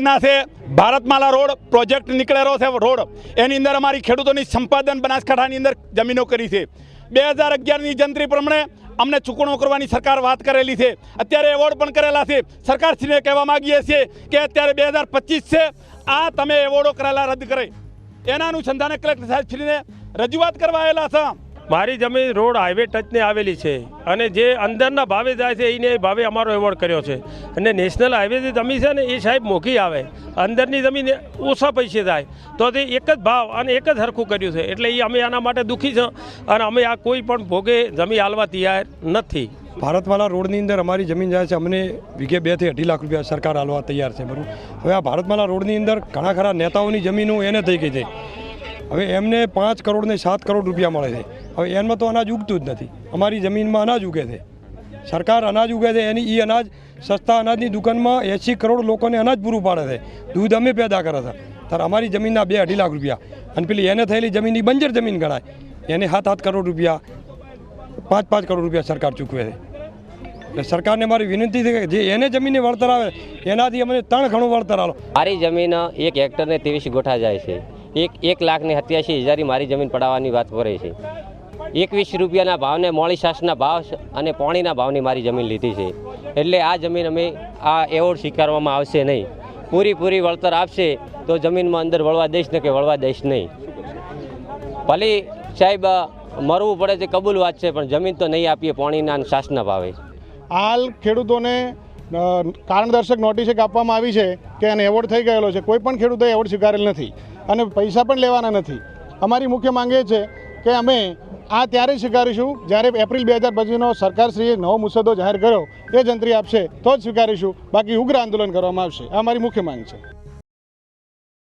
ના છે. Bharatmala road project નીકળેલો છે રોડ. એની અંદર અમારી ખેડૂતોની સંપાદન બનાસકાંઠાની અંદર જમીનો કરી છે. બે હજાર અગિયારની જંત્રી પ્રમાણે અમને ચૂકવણો કરવાની સરકાર વાત કરેલી છે. અત્યારે એવોર્ડ પણ કરેલા છે. સરકારશ્રીને કહેવા માગીએ છીએ કે અત્યારે બે હજાર પચીસ છે. આ તમે એવોર્ડો કરેલા રદ કરે. એના અનુસંધાને કલેક્ટર સાહેબશ્રીને રજૂઆત કરવા આવેલા છે. મારી જમીન રોડ હાઈવે ટચને આવેલી છે અને જે અંદરના ભાવે જાય છે એને ભાવે અમારો એવોર્ડ કર્યો છે. અને નેશનલ હાઈવે જે જમીન છે ને એ સાહેબ મોઘી આવે. અંદરની જમીન ઓછા પૈસે થાય. તો તે એક જ ભાવ અને એક જ હરખું કર્યું છે. એટલે એ અમે આના માટે દુઃખી છે અને અમે આ કોઈ પણ ભોગે જમીન હાલવા તૈયાર નથી. ભારતમાલા રોડની અંદર અમારી જમીન જાય છે. અમને વીઘે બેથી અઢી લાખ રૂપિયા સરકાર હાલવા તૈયાર છે. બરાબર? હવે આ ભારતમાલા રોડની અંદર ઘણા ખરા નેતાઓની જમીનો એને થઈ ગઈ છે. હવે એમને પાંચ કરોડ ને સાત કરોડ રૂપિયા મળે છે. હવે એનમાં તો અનાજ ઉગતું જ નથી. અમારી જમીનમાં અનાજ ઉગે છે. સરકાર અનાજ ઉગે છે, એની એ અનાજ, સસ્તા અનાજની દુકાનમાં એંસી કરોડ લોકોને અનાજ પૂરું પાડે છે. દૂધ અમે પેદા કરે છે. ત્યારે અમારી જમીનના બે અઢી લાખ રૂપિયા. અને પેલી એને થયેલી જમીનની બંજર જમીન ગણાય. એને સાત સાત કરોડ રૂપિયા, પાંચ પાંચ કરોડ રૂપિયા સરકાર ચૂકવે છે. એટલે સરકારને મારી વિનંતી છે કે જે એને જમીનને વળતર આવે, એનાથી અમને ત્રણ ઘણું વળતર આલો. મારી જમીન એક હેક્ટરને ત્રેવીસ ગોઠા જાય છે. એક એક લાખ ને સત્યાસી હજારની મારી જમીન પડાવવાની વાત કરે છે. એકવીસ રૂપિયાના ભાવને મોળી છાસના ભાવ અને પોણીના ભાવની મારી જમીન લીધી છે. એટલે આ જમીન અમે આ એવોર્ડ સ્વીકારવામાં આવશે નહીં. પૂરી પૂરી વળતર આપશે તો જમીનમાં અંદર વળવા દઈશ ને કે વળવા દઈશ નહીં. ભલે સાહેબ મરવું પડે છે કબૂલ વાત છે, પણ જમીન તો નહીં આપીએ પોણીના અને છાસના ભાવે. હાલ ખેડૂતોને કારણદર્શક નોટિસ એક આપવામાં આવી છે કે એને એવોર્ડ થઈ ગયેલો છે. કોઈ પણ ખેડૂતોએ એવોર્ડ સ્વીકારેલ નથી અને પૈસા પણ લેવાના નથી. અમારી મુખ્ય માંગ એ છે કે અમે આ ત્યારે સ્વીકારીશું. જ્યારે એપ્રિલ બે હજાર પચીસનો સરકારશ્રીએ નવો મુસદ્દો જાહેર કર્યો, એ જંત્રી આપશે, તો જ સ્વીકારીશું. બાકી ઉગ્ર આંદોલન કરવામાં આવશે. આ અમારી મુખ્ય માંગ છે.